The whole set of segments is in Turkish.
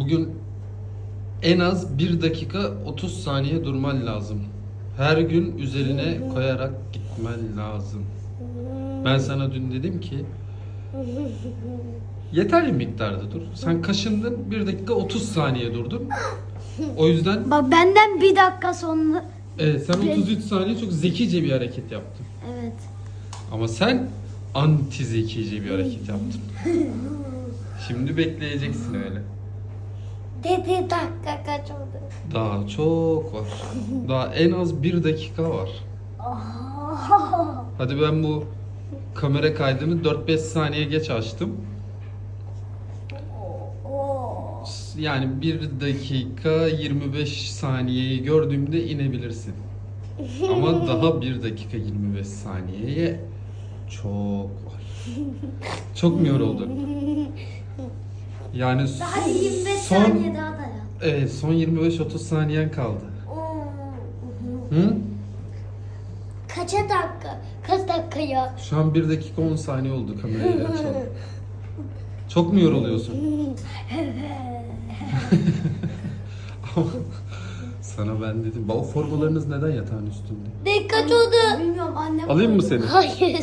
Bugün en az 1 dakika 30 saniye durman lazım. Her gün üzerine koyarak gitmen lazım. Ben sana dün dedim ki yeterli miktarda dur. Sen kaşındın 1 dakika 30 saniye durdun. O yüzden Bak benden bir dakika sonra. evet, sen 33 saniye çok zekice bir hareket yaptın. Evet. Ama sen anti zekice bir hareket yaptın. Şimdi bekleyeceksin öyle. Dedi dakika kaç oldu? Daha çok var. Daha en az bir dakika var. Hadi ben bu kamera kaydını 4-5 saniye geç açtım. Oo. Yani 1 dakika 25 saniyeyi gördüğümde inebilirsin. Ama daha 1 dakika 25 saniyeye çok var. Çok mu yoruldun? Yani 25 son, saniye daha dayan. Evet son 25-30 saniyen kaldı. Oo. Hı? Kaça dakika? Kaç dakika ya? Şu an 1 dakika 10 saniye oldu kamerayı açalım. Çok mu yoruluyorsun? Ama Sana ben dedim. O formalarınız neden yatağın üstünde? Ne kaç oldu? Bilmiyorum annem. Alayım mı seni? Hayır.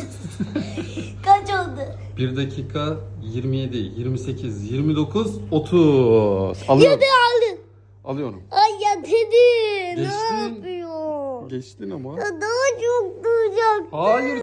kaç oldu? 1 dakika 27, 28, 29, 30. Alıyorum. aldın. Alıyorum. Ay ya dedi. Geçtin. Ne yapıyor? Geçtin ama. Daha çok duracak. Hayır